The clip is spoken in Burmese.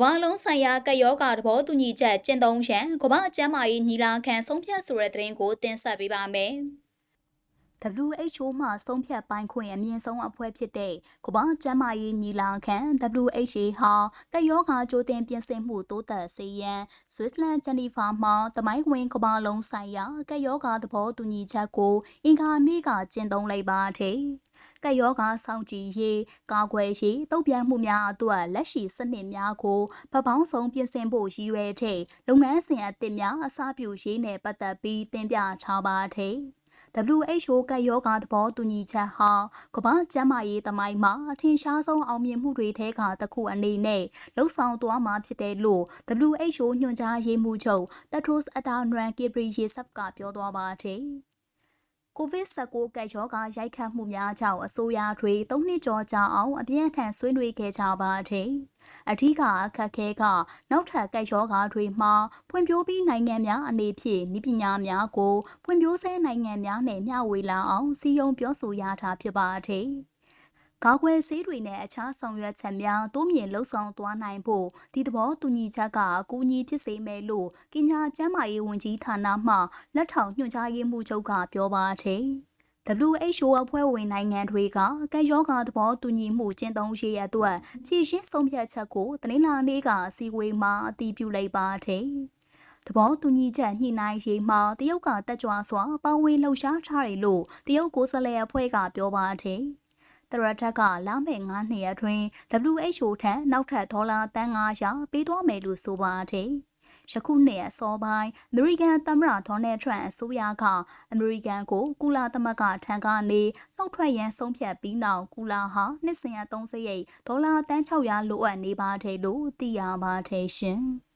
ဘာလုံးဆိုင်ရာကပ်ရောဂါသဘောတူညီချက်ကျင့်သုံးရန်ကမ္ဘာ့ကျန်းမာရေးညီလာခံဆုံးဖြတ်ဆိုတဲ့သတင်းကိုတင်ဆက်ပေးပါမယ်။ WHO မှဆုံးဖြတ်ပိုင်းခွင့်အမြင့်ဆုံးအဖွဲ့ဖြစ်တဲ့ကမ္ဘာ့ကျန်းမာရေးညီလာခံ WHA ဟာကပ်ရောဂါကြိုတင်ပြင်ဆင်မှုတိုးတက်စေရန်ဆွစ်ဇာလန်ဂျနီဖာမှာတမိုင်းဝင်ကမ္ဘာလုံးဆိုင်ရာကပ်ရောဂါသဘောတူညီချက်ကိုအင်္ဂါနေ့ကကျင့်သုံးလိုက်ပါတဲ့ ကပ်ရောဂါဆောင်ကြည်ရေးကာကွယ်ရေးတုံ့ပြန်မှုများအတွက်လက်ရှိစနစ်များကိုဗပောင်းဆုံးပြင်ဆင်ဖို့ရည်ရွယ်တဲ့လုပ်ငန်းစဉ်အသစ်များအစပြုရေးနဲ့ပတ်သက်ပြီးတင်ပြထားပါတဲ့ WHO ကပ်ရောဂါသဘောတူညီချက်ဟာကမ္ဘာ့ကျန်းမာရေးသမိုင်းမှာအထင်ရှားဆုံးအောင်မြင်မှုတွေထဲကတစ်ခုအနေနဲ့လှုပ်ဆောင်သွားမှာဖြစ်တယ်လို့ WHO ညွှန်ကြားရေးမှူးချုပ်တက်ထရိုစ်အတာနရန်ကေပရီယေဆပ် ကပြောသွားပါတယ်။ COVID-19 ကပ်ရောဂါရိုက်ခတ်မှုများကြောင့်အစိုးရတွေ၃နှစ်ကျော်ကြာအောင်အပြင်းအထန်ဆွေးနွေးခဲ့ကြပါတယ်။အထူးကအခက်ခဲကနောက်ထပ်ကပ်ရောဂါတွေမှာဖွံ့ဖြိုးပြီးနိုင်ငံများအနေဖြင့်ဤပညာများကိုဖွံ့ဖြိုးဆဲနိုင်ငံများနဲ့မျှဝေလာအောင်စီယုံပြောဆိုရတာဖြစ်ပါတယ်။ ကာကွယ်ဆေးတွေနဲ့အခြားဆောင်ရွက်ချက်များတိုးမြင့်လှုပ်ဆောင်သွားနိုင်ဖို့ဒီသဘောတူညီချက်ကအကူအညီဖြစ်စေမယ်လို့ကင်ညာကျန်းမာရေးဝန်ကြီးဌာနမှလက်ထောက်ညွှန်ကြားရေးမှူးချုပ်ကပြောပါတယ်။ WHO အဖွဲ့ဝင်နိုင်ငံတွေကကပ်ရောဂါသဘောတူညီမှုကျင့်သုံးရေးအတွက်ဖြည့်ရှင်းဆုံးဖြတ်ချက်ကိုတနင်္လာနေ့ကအစည်းအဝေးမှာအတည်ပြုလိုက်ပါတယ်။သဘောတူညီချက်ညှိနှိုင်းရေးမှာတရုတ်ကတက်ကြွစွာပါဝင်လှုပ်ရှားထားတယ်လို့တရုတ်ကိုယ်စားလှယ်အဖွဲ့ကပြောပါတယ်။ တရထက်ကလာမယ့်9နှစ်အတွင်း WHO ထံနောက်ထပ်ဒေါ်လာတန်း900ပေးသွားမယ်လို့ဆိုပါတယ်။ယခုနှစ်အစောပိုင်းအမေရိကန်သမ္မတဒေါ်နယ်ထရန့်အစိုးရကအမေရိကန်ကိုကုလသမဂ္ဂထံကနေနှုတ်ထွက်ရန်ဆုံးဖြတ်ပြီးနောက်ကုလဟာနှစ်စဉ်အသုံးစရိတ်ဒေါ်လာတန်း600လိုအပ်နေပါတယ်လို့သိရပါတယ်ရှင်။